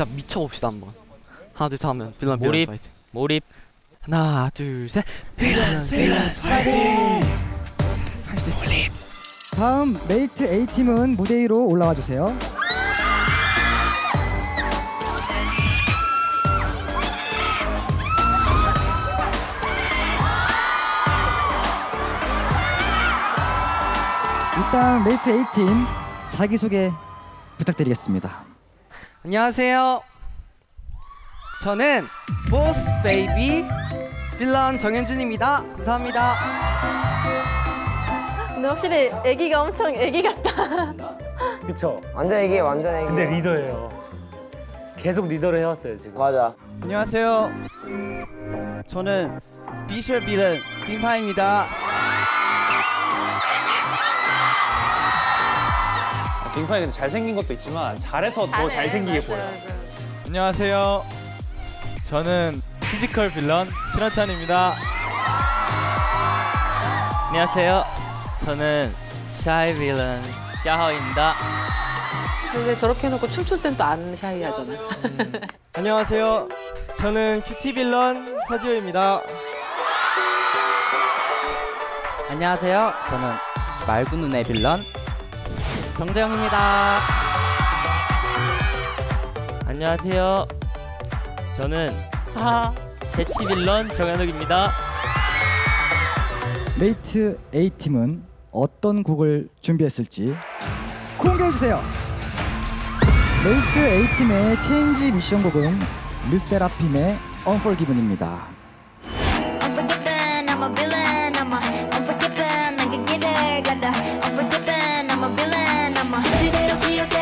진짜 미쳐봅시다 한번. 하나 둘 셋 하면 빌런 빌런 몰입. 파이팅. 몰입. 하나 둘 셋. 빌런 빌런 파이팅. 할 수 있어. 다음 메이트 A 팀은 무대 위로 올라와 주세요. 일단 메이트 A 팀 자기 소개 부탁드리겠습니다. 안녕하세요. 저는 보스 베이비 빌런 정현준입니다. 감사합니다. 근데 확실히 애기가 엄청 애기 같다. 그쵸? 완전 애기예요, 완전 애기. 근데 리더예요. 계속 리더를 해왔어요 지금. 맞아. 안녕하세요. 저는 비셜 빌런 빙파입니다. 빙판이 근데 잘생긴 것도 있지만 잘해서 더 잘생기게 보여. 안녕하세요. 저는 피지컬 빌런 신원찬입니다. 안녕하세요. 저는 샤이 빌런 샤하입니다. 근데 저렇게 해놓고 춤출 땐 또 안 샤이하잖아. 안녕하세요. 저는 큐티 빌런 서지호입니다. 안녕하세요. 저는 맑은 눈의 빌런 정재영입니다. 안녕하세요. 저는 하하 대치빌런 정현욱입니다. 메이트 A팀은 어떤 곡을 준비했을지 공개해 주세요. 메이트 A팀의 체인지 미션 곡은 르세라핌의 Unforgiven입니다. Unforgiven, I'm a villain, I'm a unforgiven, I can get it, got the unforgiven, I'm a villain. 街で起き